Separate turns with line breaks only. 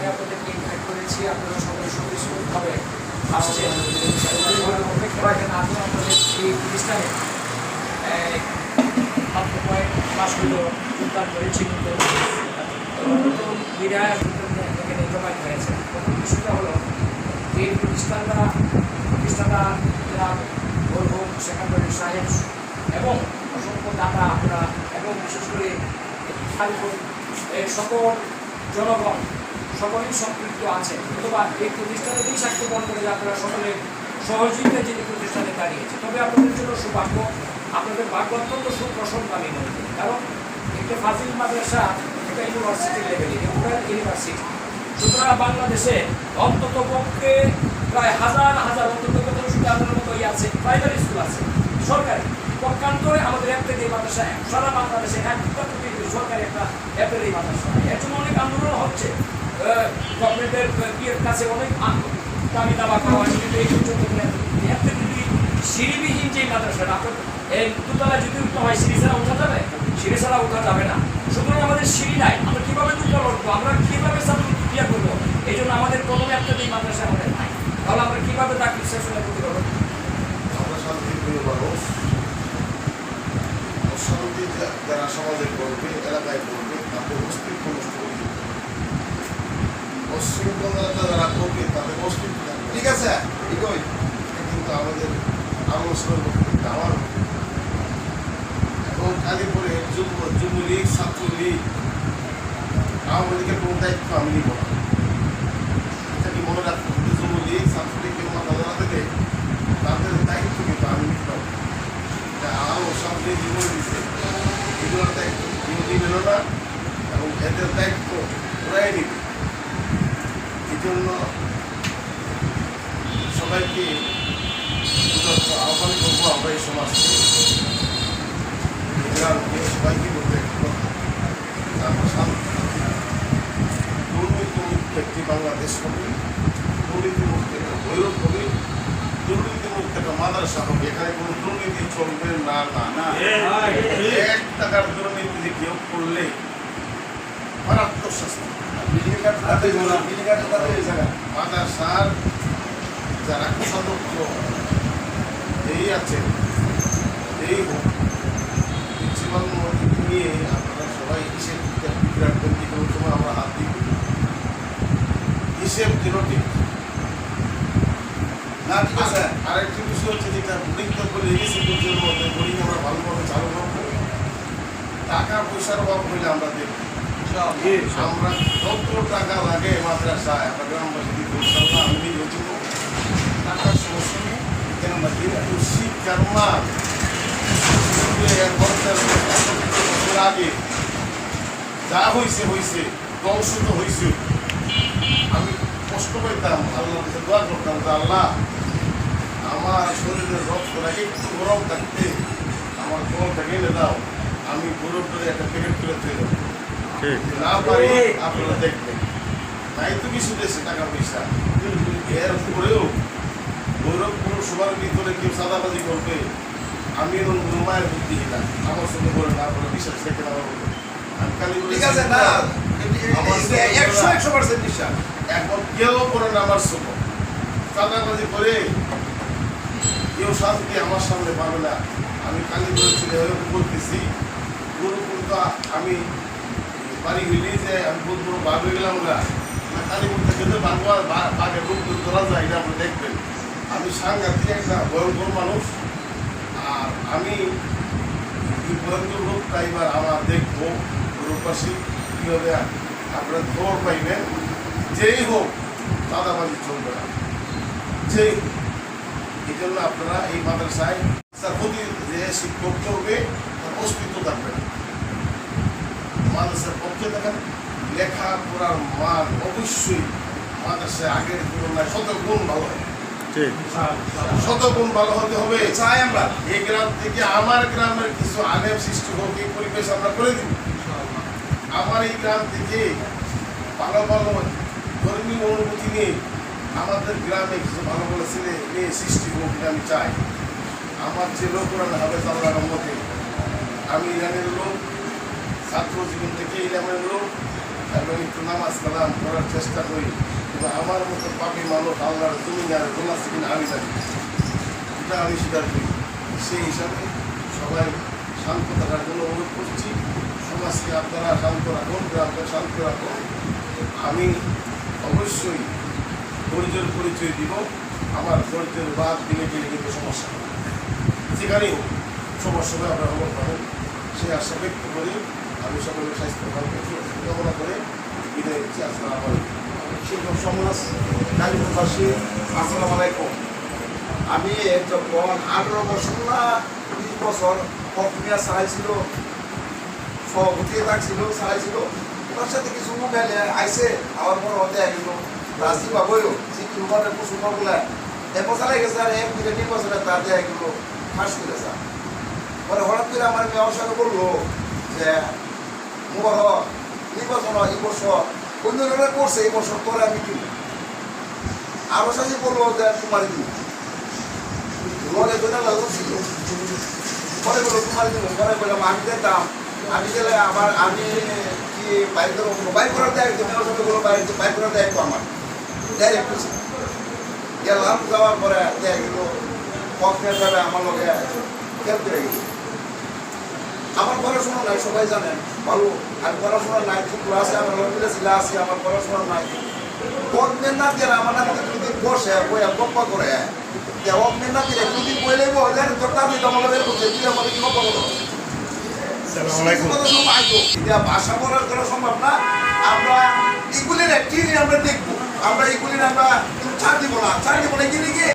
আমি আপনাদেরকে ইনভাইট করেছি, আপনারা সকলে সুবিধভাবে আসছেন। অপেক্ষা রাখেন আমি আপনাদের এই প্রতিষ্ঠানে মাত্র কয়েক মাস হলো যোগদান করেছি কিন্তু নতুন এখানে জমায়েত হয়েছে প্রথম বিষয়টা হলো, এই প্রতিষ্ঠানটা জনাব মরহুম সেখানকারী সাহেব এবং অসংখ্য দাতা আমরা এবং বিশেষ করে সকল জনগণ সকলেই সম্পৃক্ত আছে। অথবা এই প্রতিষ্ঠানেরই সাক্ষ্য বহন করে যে আপনারা সকলে সহযোগিতা যিনি প্রতিষ্ঠানে দাঁড়িয়েছে। তবে আপনাদের জন্য সৌভাগ্য, আপনাদের ভাগ্য অত্যন্ত সুপ্রসন্ন আমি মনে করি। কারণ একটা ফাজিল মাদ্রাসা একটা ইউনিভার্সিটি লেভেলে রুরাল ইউনিভার্সিটি। সুতরাং বাংলাদেশে অন্তত পক্ষে প্রায় হাজার হাজার, অন্তত আপনার মতো আছে, প্রাইমারি স্কুল আছে, সরকারি। পক্ষান্তরে আমাদের এপ্রিল মাদ্রাসা সারা বাংলাদেশে কিন্তু সরকারি একটা এপ্রিল মাদ্রাসা। এর জন্য অনেক আন্দোলন হচ্ছে। গভর্নমেন্টের ইয়ের কাছে অনেক আন্দোলন দাবি যদি সিঁড়িবিহীন যে মাদ্রাসাটা আপনার এই দুতলায় যদি উঠতে হয়, সিঁড়ি ছাড়া উঠা যাবে? সিঁড়ি ছাড়া উঠা যাবে না। সুতরাং আমাদের সিঁড়ি নাই। আমরা কীভাবে দুতলা উঠবো আমরা কীভাবে ইয়ে করব? এই জন্য আমাদের প্রথমে একটা এই মাদ্রাসা আমাদের নাই। তাহলে আমরা কীভাবে তাকে সেশনে করতে পারব
অশান্তি যারা সমাজে করবে এলাকায় করবে দিবে অশৃঙ্খলতা যারা করবে তাদের থাকবে ঠিক আছে এগোই কিন্তু আমাদের আমার এবং কালীপুরে যুব যুবলীগ ছাত্রলীগ আওয়ামী লীগের কোনো দায়িত্ব আমি নিব না এটা মনে রাখতে যুবলীগ ছাত্রলীগের মাথা ধরা থেকে তাদের দায়িত্ব কিন্তু আমি নিতে হবে যা আলো সামনে জীবন দিচ্ছে এগুলোর দায়িত্ব কেউ নিবে না এবং এদের দায়িত্ব ওরাই নিবে এই জন্য সবাইকে উদাত্ত আহ্বান করব আমরা এই সমাজকে এই গ্রামকে সবাইকে বলতে একটি কথা, যে আমরা শান্তি দুর্নীতিমুক্ত একটি বাংলাদেশ হবে দুর্নীতিমুক্ত একটা ভৈরব হবে দুর্নীতিমুক্ত একটা মাদ্রাসা হবে এখানে কোনো দুর্নীতি চলবে না না না। এক টাকার দুর্নীতি কেউ করলে মারাত্মক শাস্তি। মাদ্রাসার যারা কোষাধ্যক্ষ এই আছে এই হোক প্রিন্সিপাল মন্ত্রীকে নিয়ে আপনারা সবাই হিসেব রাখবেন যে কোনো সময় আমরা হাত দিব হিসেব যেন ঠিক। না ঠিক আছে। আরেকটি বিষয় হচ্ছে যেটা বোর্ডিং তো করে রেখেছি মধ্যে। বোর্ডিং আমরা ভালোভাবে চালু করব। টাকা পয়সার অভাব হইলে আমরা দেখব। আমরা কত টাকা লাগে মাদ্রাসায় আমরা গ্রামবাসী দিব ইনশাল্লাহ আমি নিজেও দিব টাকার সমস্যা নেই। কেননা কিন্তু শিক্ষার মান আগে যা হয়েছে হয়েছে ধ্বংস তো হয়েছে আমি কষ্ট পাইতাম আল্লাহ দোয়া করতাম আল্লাহ আমার শরীরের রক্তটা একটু গরম থাকতে আমার গরমটাকে এনে দাও। আমি গরম করে একটা প্যাকেট করে তুলে দেবো। না পারি আপনারা দেখবেন। তাই তো কিছু দেশে টাকা পয়সা। কিন্তু এর উপরেও গৌরবপুর সবার ভিতরে কেউ সাদাবাজি করবে। আমি এবং মায়ের বুদ্ধি না আমার সঙ্গে বলে না করে বিশ্বাস থেকে। আমি খালি
ঠিক আছে না
আমার
একশো একশো পার্সেন্ট বিশ্বাস
এখন কেউ করে না আমার সঙ্গ। চাঁদাবাজি করে শান্তি আমার সামনে পাবে না। আমি কালী বলেছিল এরকম করতেছি। গুরুকুল তো আমি বাড়ি হইলেই যে আমি বড় বাঘ হয়ে গেলাম না না, কালী বলতে গেলে বাঘ রূপ তোলা যায় এটা আপনি দেখবেন। আমি সাংঘাতিক একটা ভয়ঙ্কর মানুষ। আর আমি ভয়ঙ্কর রূপটা এবার আমার দেখব রূপবাসী কীভাবে আপনারা খবর পাইবেন। যেই হোক দাদাবাজি চলবে না। যেই হোক। এই জন্য আপনারা এই মাদ্রাসায় প্রতি যে শিক্ষক করবে তার অস্তিত্ব থাকবে। না মাদ্রাসার পক্ষে দেখেন লেখাপড়ার মান অবশ্যই মাদ্রাসায় আগের তুলনায় শত গুণ ভালো হয়। শত গুণ ভালো হতে হবে।
চাই আমরা
এই গ্রাম থেকে আমার গ্রামের কিছু আলেম সৃষ্টি হোক এই পরিবেশ আমরা করে দিব। আমার এই গ্রাম থেকে ভালো ভালো ধর্মীয় অনুভূতি নিয়ে আমাদের গ্রামে কিছু ভালো ভালো ছেলে মেয়ে সৃষ্টি হোক আমি চাই। আমার যে লোকরা হবে তাদের মতে আমি ইরানের লোক, ছাত্র জীবন থেকে ইরানের লোক, এবং একটু নামাজ কালাম করার চেষ্টা করি। কিন্তু আমার মতো পাপি মানুষ আল্লাহর তুমি আর তোমার কিনা আমি জানি এটা আমি স্বীকার করি। সেই হিসাবে সবাই শান্ত থাকার জন্য অনুরোধ করছি। সমাজকে আপনারা শান্ত রাখুন, গ্রামকে শান্ত রাখুন। আমি অবশ্যই ধৈর্যের পরিচয় দিব। আমার ধৈর্যের বাদ দিলে গেলে কিন্তু সমস্যা? হবে। যেখানেই হোক, সমস্যা হবে আপনারা খবর পাবেন। সেই আশা ব্যক্ত করে, আমি সকলের স্বাস্থ্য কামনা করে বিদায় দিচ্ছি আসসালামু আলাইকুম।
সমাজ কালীপুরবাসী আসসালামু আলাইকুম। আমি যখন আঠারো বছর না, বিশ বছর প্রক্রিয়া চালাইছিল সভাপতি থাকছিল চালাইছিল ওনার সাথে কিছু মোবাইলে আইসে আমার মনে হতে গেল রাস্তি পাবইও সিকিম মানে পশু পাবলে চালাই গেছে আর এক দুটো তিন বছরে তার দেয়া গেল ফাঁস করে যা পরে হঠাৎ করে আমার মেয়ে আমার সঙ্গে বলল যে মুবারক নির্বাচন এই বছর অন্যরা করছে এই বছর তোরা আমি কিনি আরও সাথে বলল যে তোমার দিব লগে তো না লাগু ছিল পরে বলল তোমার দিব পরে বললাম আমি দিতাম আমি গেলে আমার আমি কি বাইক বাইক করার দায়িত্ব বাইক করার দায়িত্ব আমার ডাইরেক্ট গেলাম যাওয়ার পরে দেখা গেল আমার লগে খেলতে গেছে। আমার পড়াশোনা নাই সবাই জানেন ভালো আমি পড়াশোনা নাই আমার ছিল আছি আমার পড়াশোনা নাই। না দিয়ে আমার না যদি বসে বইয়া গপ্প করে অগ্নের না দিয়ে যদি বলে তো তাদের তোমাকে বের করতে তুই আমাকে কি গপ্প করো? ভাষা বলার করা সম্ভব না। আমরা এগুলির একটি আমরা দেখব। আমরা এগুলির আমরা ছাড় দিব না ছাড় দিব না এগুলিকে